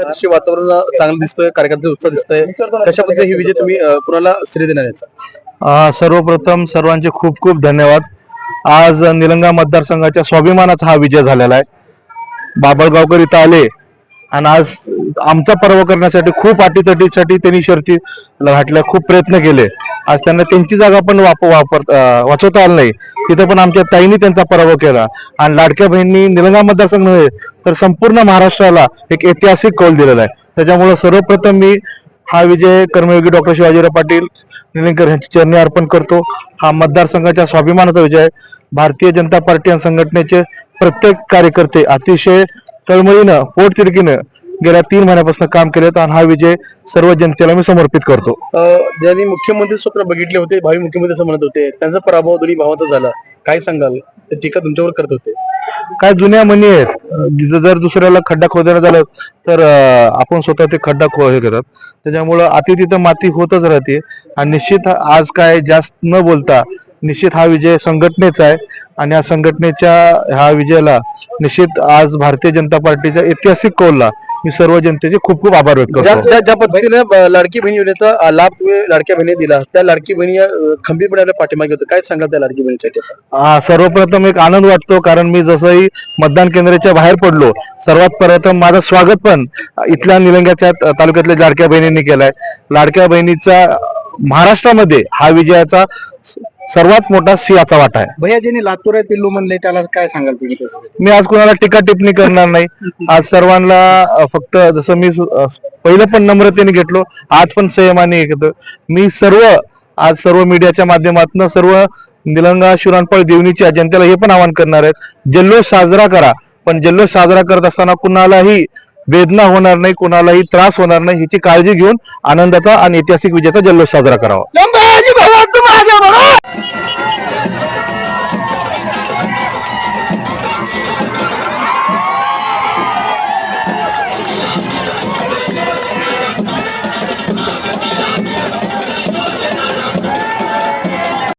दरवर्षी वातावरण चांगलं दिसतोय कार्यकर्ते उत्साह दिसतोय. कशा पद्धतीने ही विजय तुम्ही अं, कुणाला श्री देणार याचा अ, सर्वप्रथम सर्वांचे खूप खूप धन्यवाद. आज निलंगा मतदारसंघाच्या स्वाभिमानाचा हा विजय झालेला आहे. बाबळगावकर इथं आले आणि आज आमचा पर्व करण्यासाठी खूप अटीतटीसाठी त्यांनी शर्ती घातल्या खूप प्रयत्न केले. आज त्यांना त्यांची जागा पण वाप वापर अ, वाचवता आली नाही. तिथं पण आमच्या ताईंनी त्यांचा पराभव केला. आणि लाडक्या बहिणी निलंगा मतदारसंघ नव्हे तर संपूर्ण महाराष्ट्राला एक ऐतिहासिक कौल दिलेला आहे. त्याच्यामुळे सर्वप्रथम मी हा विजय कर्मयोगी डॉक्टर शिवाजीराव पाटील निलंगकर यांची चरणी अर्पण करतो. हा मतदारसंघाच्या स्वाभिमानाचा विजय आहे. भारतीय जनता पार्टी आणि संघटनेचे प्रत्येक कार्यकर्ते अतिशय तळमळीनं पोटतिडकीनं गेल्या तीन महिन्यापासून काम केलेत आणि हा विजय सर्व जनतेला मी समर्पित करतो. ज्यांनी मुख्यमंत्री स्वप्न बघितले होते भावी मुख्यमंत्री असं म्हणत होते त्यांचा पराभव दोन्ही भावाचा झाला. काय सांगाल? ते टीका तुमच्यावर करत होते. काय जुन्या म्हणी आहेत? जर दुसऱ्याला खड्डा खोदायला झालं तर आपण स्वतः ते खड्डा खो हे करतात. त्याच्यामुळं अति तिथं माती होतच राहते. आणि निश्चित आज काय जास्त न बोलता निश्चित हा विजय संघटनेचा आहे. आणि या संघटनेच्या ह्या विजयाला निश्चित आज भारतीय जनता पार्टीच्या ऐतिहासिक कौलला मी सर्व जनतेचे खूप खूप आभार व्यक्त ज्या करतो. ज्या- ज्या पद्धतीने लाडकी बहिणी योजनेचा लाभ तुम्ही लाडक्या बहिणी दिला त्या लाडकी बहिणी अं, खंबीरपणे आपल्या पाठीमागे होतं. काय सांगाल त्या लाडकी बहिणीसाठी सर्वप्रथम एक आनंद वाटतो कारण मी जसंही मतदान केंद्राच्या बाहेर पडलो सर्वात प्रथम माझं स्वागत पण इथल्या निलंग्याच्या त- तालुक्यातल्या लाडक्या बहिणींनी केलाय. लाडक्या बहिणीचा महाराष्ट्रामध्ये हा विजयाचा स- सर्वात मोठा सिंहाचा वाटा आहे. भैयाजींनी लातूर आहे पिल्लू म्हणले त्याला काय सांगाल तुम्ही मी आज कोणाला टीका टिप्पणी करणार नाही. आज सर्वांना फक्त जसं मी पहिलं पण नम्रतेने घेतलो आज पण संयमाने घेतो. मी सर्व आज सर्व मीडियाच्या माध्यमातून सर्व निलंगा शिवरानपळ देवणीच्या जनतेला हे पण आवाहन करणार आहेत. जल्लोष साजरा करा पण जल्लोष साजरा करत असताना कुणालाही वेदना होणार नाही कुणालाही त्रास होणार नाही ह्याची काळजी घेऊन आनंदाचा आणि ऐतिहासिक विजयाचा जल्लोष साजरा करावा.